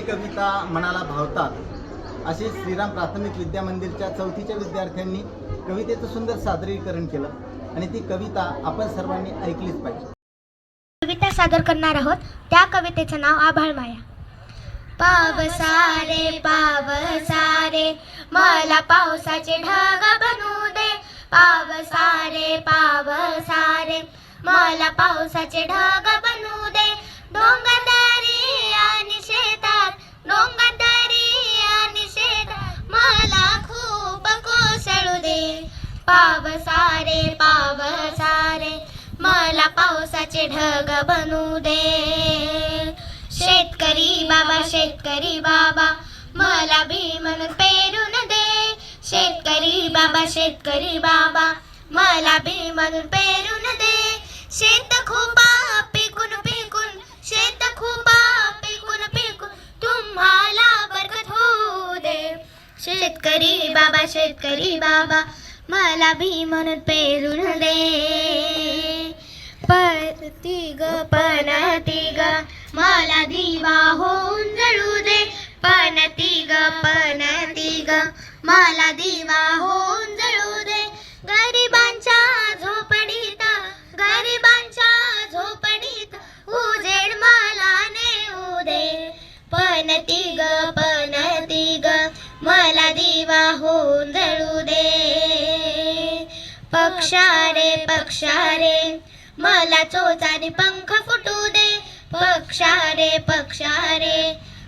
कविता मनाला भावतात. असे श्रीराम प्राथमिक विद्या मंदिरच्या चौथीच्या विद्यार्थ्यांनी कवितेचं सुंदर सादरीकरण केलं आणि ती कविता आपण सर्वांनी ऐकलीच पाहिजे. कविता सादर करणार आहोत. त्या कवितेचं नाव आभाळ माया. पावसारे पावसारे मला पावसाचे ढग बनू दे. पावसारे पावसारे मला पावसाचे ढग बनू दे. पावसारे पावसारे मला पावसाचे ढग बनू दे. शेतकरी बाबा शेतकरी बाबा मला भी म्हणून पेरून दे. शेतकरी बाबा शेतकरी बाबा मला भी म्हणून पेरून दे. शेत खूपा पिकून पिकून शेत खूपा पिकून पिकून तुम्हाला बरकत होऊ दे. शेतकरी बाबा शेतकरी बाबा मला भी म्हणून पेरून दे. परती ग पनती ग मला दिवा होऊन जळू दे. पनती ग पनती ग मला दिवा होऊन जळू दे. गरिबांच्या झोपडीत गरिबांच्या झोपडीत उजेड मला नेऊ दे. पनती ग पक्षारे पक्षारे मला चोचाने पंख फुटू दे. पक्षारे पक्षारे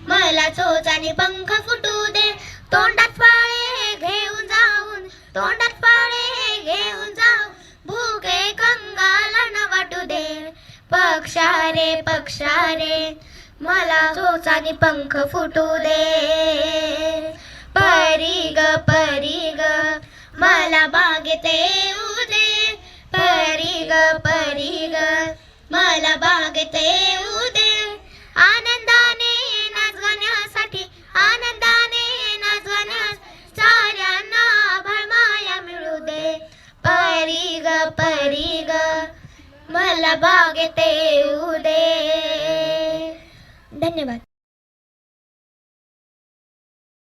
मला चोचाने पंख फुटू दे. तोंडात पाळे घेऊन जाऊन तोंडात पाळे घेऊन जाऊन भूके कंगाला न वाटू दे. पक्षारे पक्षारे मला चोचाने पंख फुटू दे. परी ग परी ग मला बागेते परी ग मला बागेत येऊ दे. धन्यवाद.